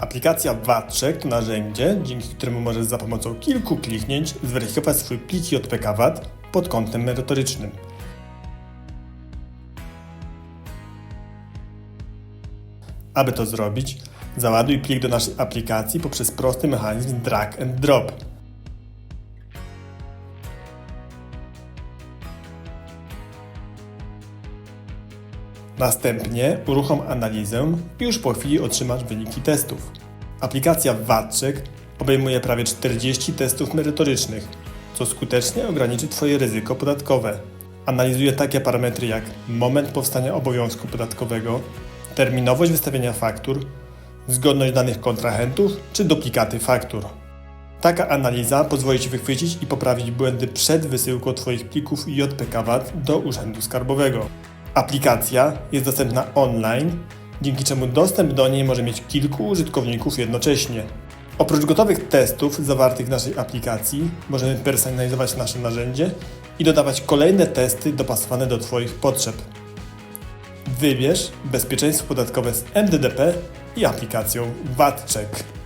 Aplikacja VAT-Check to narzędzie, dzięki któremu możesz za pomocą kilku kliknięć zweryfikować swój plik JPK VAT pod kątem merytorycznym. Aby to zrobić, załaduj plik do naszej aplikacji poprzez prosty mechanizm drag and drop. Następnie uruchom analizę i już po chwili otrzymasz wyniki testów. Aplikacja VAT-Check obejmuje prawie 40 testów merytorycznych, co skutecznie ograniczy Twoje ryzyko podatkowe. Analizuje takie parametry jak moment powstania obowiązku podatkowego, terminowość wystawiania faktur, zgodność danych kontrahentów czy duplikaty faktur. Taka analiza pozwoli Ci wychwycić i poprawić błędy przed wysyłką Twoich plików JPK VAT do Urzędu Skarbowego. Aplikacja jest dostępna online, dzięki czemu dostęp do niej może mieć kilku użytkowników jednocześnie. Oprócz gotowych testów zawartych w naszej aplikacji, możemy personalizować nasze narzędzie i dodawać kolejne testy dopasowane do Twoich potrzeb. Wybierz bezpieczeństwo podatkowe z MDDP i aplikacją VAT-Check.